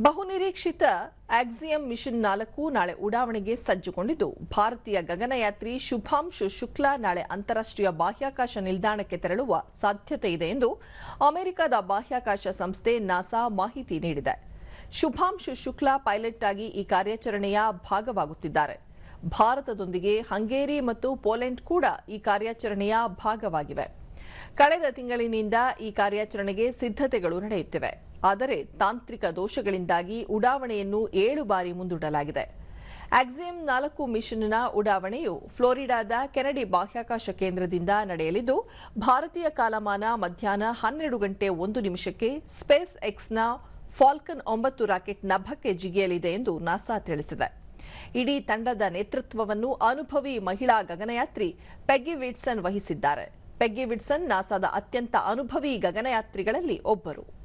ಬಹುನಿರೀಕ್ಷಿತ Axiom mission ನಾಲ್ಕು ನಾಳೆ ಉಡಾವಣೆಗೆ ಸಜ್ಜುಗೊಂಡಿದ್ದು. ಭಾರತೀಯ ಗಗನಯಾತ್ರಿ ಶುಭಾಂಶು ಶುಕ್ಲಾ ನಾಳೆ ಅಂತಾರಾಷ್ಟ್ರೀಯ ಬಾಹ್ಯಾಕಾಶ ನಿಲ್ದಾಣಕ್ಕೆ ತೆರಳುವ ಸಾಧ್ಯತೆ ಇದೆ ಎಂದು ಅಮೆರಿಕದ ಬಾಹ್ಯಾಕಾಶ ಸಂಸ್ಥೆ ನಾಸಾ ಮಾಹಿತಿ ನೀಡಿದೆ. ಶುಭಾಂಶು ಶುಕ್ಲಾ ಪೈಲಟ್ ಆಗಿ ಈ ಕಾರ್ಯಾಚರಣೆಯ ಭಾಗವಾಗುತ್ತಿದ್ದಾರೆ. ಭಾರತದೊಂದಿಗೆ ಹಂಗೇರಿ ಮತ್ತು ಪೋಲೆಂಡ್ ಕೂಡ ಈ ಕಾರ್ಯಾಚರಣೆಯ ಭಾಗವಾಗಿವೆ. ಕಳೆದ ತಿಂಗಳಿನಿಂದ ಈ ಕಾರ್ಯಾಚರಣೆಗೆ ಸಿದ್ಧತೆಗಳು ನಡೆಯುತ್ತಿವೆ. ಆದರೆ ತಾಂತ್ರಿಕ ದೋಷಗಳಿಂದಾಗಿ ಉಡಾವಣೆಯನ್ನು ಏಳು ಬಾರಿ ಮುಂದೂಡಲಾಗಿದೆ. ಆಕ್ಸಿಯಂ ನಾಲ್ಕು ಮಿಷನ್ನ ಉಡಾವಣೆಯು ಫ್ಲೋರಿಡಾದ ಕೆನಡಿ ಬಾಹ್ಯಾಕಾಶ ಕೇಂದ್ರದಿಂದ ನಡೆಯಲಿದ್ದು, ಭಾರತೀಯ ಕಾಲಮಾನ ಮಧ್ಯಾಹ್ನ ಹನ್ನೆರಡು ಗಂಟೆ ಒಂದು ನಿಮಿಷಕ್ಕೆ ಸ್ಪೇಸ್ ಎಕ್ಸ್ನ ಫಾಲ್ಕನ್ ಒಂಬತ್ತು ರಾಕೆಟ್ ನಭಕ್ಕೆ ಜಿಗಿಯಲಿದೆ ಎಂದು ನಾಸಾ ತಿಳಿಸಿದೆ. ಇಡೀ ತಂಡದ ನೇತೃತ್ವವನ್ನು ಅನುಭವಿ ಮಹಿಳಾ ಗಗನಯಾತ್ರಿ ಪೆಗ್ಗಿ ವಿಡ್ಸನ್ ವಹಿಸಿದ್ದಾರೆ. ಪೆಗ್ಗಿ ವಿಡ್ಸನ್ ನಾಸಾದ ಅತ್ಯಂತ ಅನುಭವಿ ಗಗನಯಾತ್ರಿಗಳಲ್ಲಿ ಒಬ್ಬರು.